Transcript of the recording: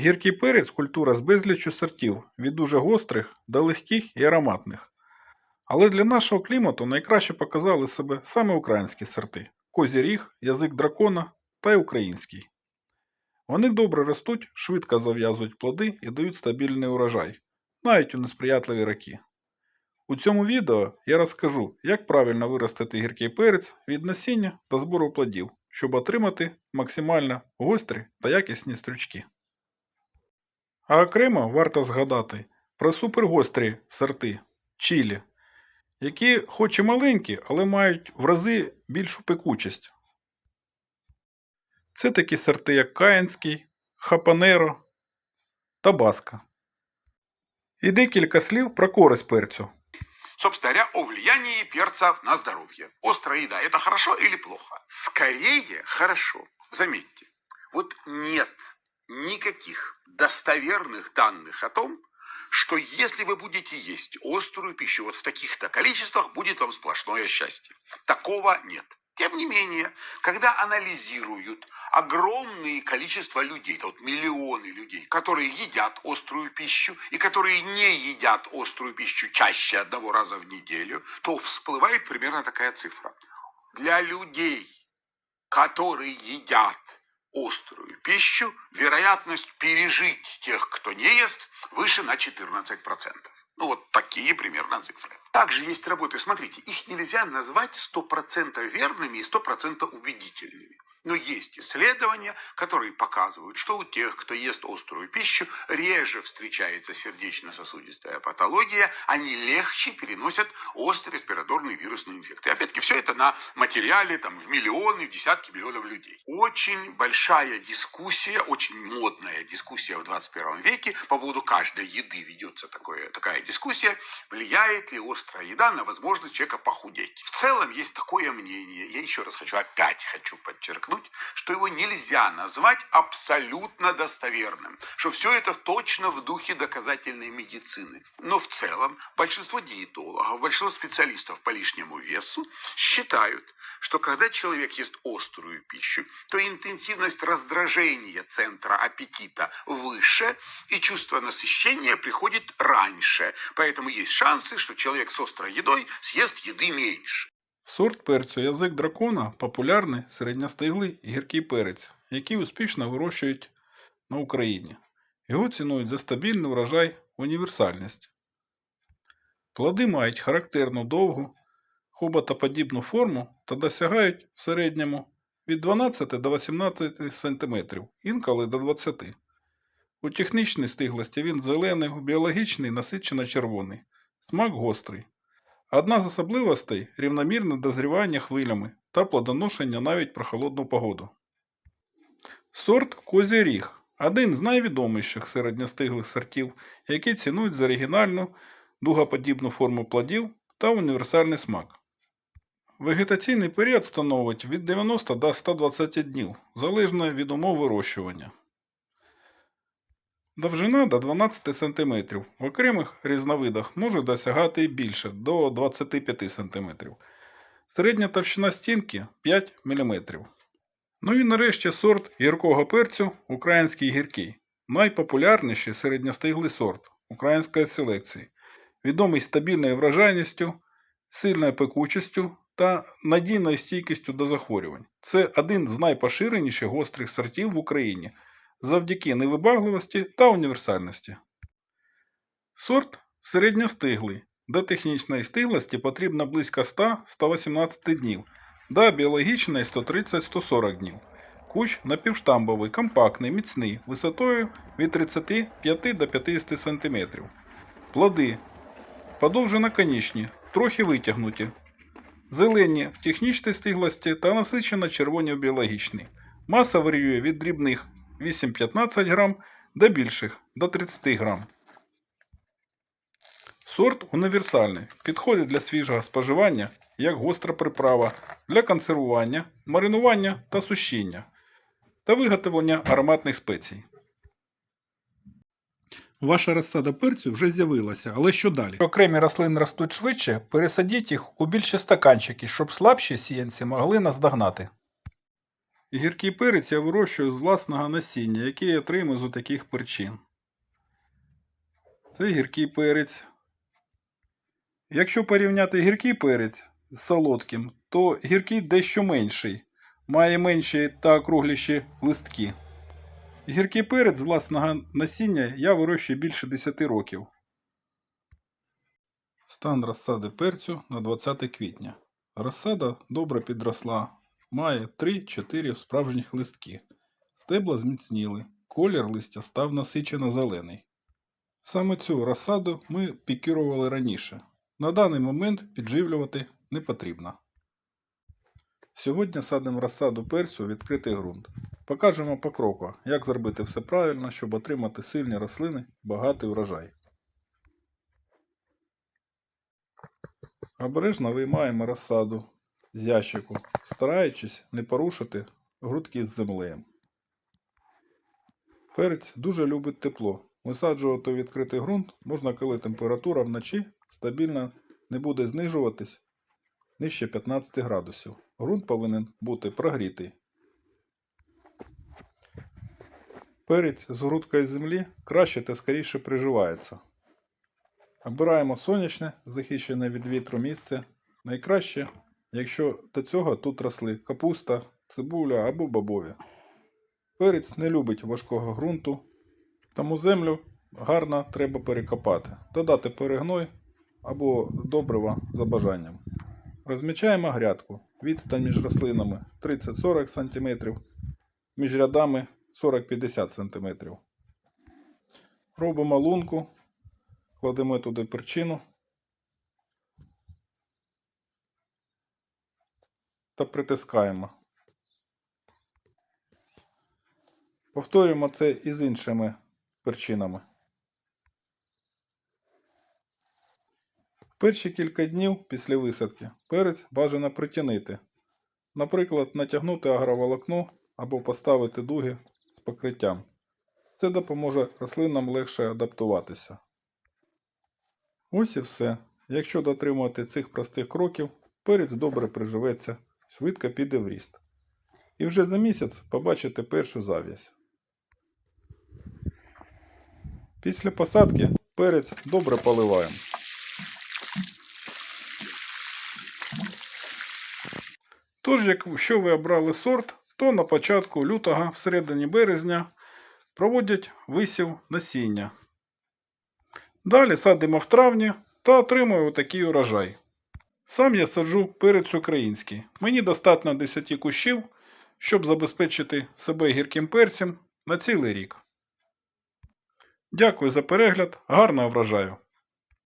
Гіркий перець культура з безліччю сортів, від дуже гострих до легких і ароматних. Але для нашого клімату найкраще показали себе саме українські сорти козій ріг, язик дракона та й український. Вони добре ростуть, швидко зав'язують плоди і дають стабільний урожай, навіть у несприятливі роки. У цьому відео я розкажу, як правильно виростити гіркий перець від насіння до збору плодів, щоб отримати максимально гострі та якісні стрючки. А окремо варто згадати про супергострі сорти чілі, які хоч і маленькі, але мають в рази більшу пекучість. Це такі сорти, як Каїнський, Хапанеро та Баска. І декілька слів про користь перцю. Собственно говоря, о влиянии перца на здоровье. Острая еда – это хорошо или плохо? Скорее хорошо. Заметьте, вот нет никаких достоверных данных о том, что если вы будете есть острую пищу вот в таких-то количествах, будет вам сплошное счастье. Такого нет. Тем не менее, когда анализируют огромное количество людей, это вот миллионы людей, которые едят острую пищу и которые не едят острую пищу чаще одного раза в неделю, то всплывает примерно такая цифра. Для людей, которые едят острую пищу, вероятность пережить тех, кто не ест, выше на 14%. Ну вот такие примерно цифры. Также есть работы, смотрите, их нельзя назвать 100% верными и 100% убедительными. Но есть исследования, которые показывают, что у тех, кто ест острую пищу, реже встречается сердечно-сосудистая патология, они легче переносят острый респираторный вирусный инфект. И опять-таки все это на материале там, в миллионы, в десятки миллионов людей. Очень большая дискуссия, очень модная дискуссия в 21 веке по поводу каждой еды ведется такое, такая дискуссия, влияет ли острая еда на возможность человека похудеть. В целом есть такое мнение, я еще раз хочу, опять хочу подчеркнуть, что его нельзя назвать абсолютно достоверным, что все это точно в духе доказательной медицины. Но в целом большинство диетологов, большинство специалистов по лишнему весу считают, что когда человек ест острую пищу, то интенсивность раздражения центра аппетита выше, и чувство насыщения приходит раньше. Поэтому есть шансы, что человек с острой едой съест еды меньше. Сорт перцю язик дракона популярний середньостиглий гіркий перець, який успішно вирощують на Україні. Його цінують за стабільний врожай універсальність. Плоди мають характерну довгу, хоботоподібну форму та досягають в середньому від 12 до 18 см, інколи до 20 У технічній стиглості він зелений, у біологічній насичено червоний, смак гострий. Одна з особливостей рівномірне дозрівання хвилями та плодоношення навіть про холодну погоду. Сорт Козій Ріг один з найвідоміших середньостиглих сортів, які цінують за оригінальну дугоподібну форму плодів та універсальний смак. Вегетаційний період становить від 90 до 120 днів, залежно від умов вирощування. Довжина до 12 см. В окремих різновидах може досягати і більше до 25 см. Середня товщина стінки 5 мм. Ну і нарешті сорт гіркого перцю український гіркий. Найпопулярніший середньостиглий сорт української селекції, відомий стабільною врожайністю, сильною пекучістю та надійною стійкістю до захворювань. Це один з найпоширеніших гострих сортів в Україні завдяки невибагливості та універсальності. Сорт середньостиглий. До технічної стиглості потрібно близько 100-118 днів, до біологічної 130-140 днів. Кущ напівштамбовий, компактний, міцний, висотою від 35 до 50 см. Плоди подовжено конічні, трохи витягнуті. Зелені в технічній стиглості та насичено червоні в біологічній. Маса варіює від дрібних 8-15 грам до більших до 30 грам. Сорт універсальний. Підходить для свіжого споживання як гостра приправа для консервування, маринування та сушіння та виготовлення ароматних спецій. Ваша розсада перцю вже з'явилася, але що далі? Окремі рослини ростуть швидше, пересадіть їх у більші стаканчики, щоб слабші сіянці могли наздогнати. Гіркий перець я вирощую з власного насіння, яке я отримую з таких перчин. Це гіркий перець. Якщо порівняти гіркий перець з солодким, то гіркий дещо менший, має менші та округліші листки. Гіркий перець з власного насіння я вирощую більше 10 років. Стан розсади перцю на 20 квітня. Розсада добре підросла, має 3-4 справжніх листки. Стебла зміцніли, колір листя став насичено зелений. Саме цю розсаду ми пікірували раніше. На даний момент підживлювати не потрібно. Сьогодні садимо розсаду перцю у відкритий ґрунт. Покажемо покроково, як зробити все правильно, щоб отримати сильні рослини, багатий урожай. Обережно виймаємо розсаду з ящику, стараючись не порушити грудки з землею. Перець дуже любить тепло. Висаджувати у відкритий ґрунт можна, коли температура вночі стабільно не буде знижуватись нижче 15 градусів. Ґрунт повинен бути прогрітий. Перець з грудкою землі краще та скоріше приживається. Обираємо сонячне, захищене від вітру місце. Найкраще, якщо до цього тут росли капуста, цибуля або бобові. Перець не любить важкого ґрунту, тому землю гарно треба перекопати, додати перегной або добрива за бажанням. Розмічаємо грядку. Відстань між рослинами 30-40 см, між рядами 40-50 см. Робимо лунку, кладемо туди перчину та притискаємо. Повторюємо це і з іншими перчинами. Перші кілька днів після висадки перець бажано притінити. Наприклад, натягнути агроволокно або поставити дуги з покриттям. Це допоможе рослинам легше адаптуватися. Ось і все. Якщо дотримувати цих простих кроків, перець добре приживеться, швидко піде в ріст. І вже за місяць побачите першу зав'язь. Після посадки перець добре поливаємо. Тож, якщо ви обрали сорт, то на початку лютого, всередині березня проводять висів насіння. Далі садимо в травні та отримуємо такий урожай. Сам я саджу перець український. Мені достатньо 10 кущів, щоб забезпечити себе гірким перцем на цілий рік. Дякую за перегляд, гарного врожаю!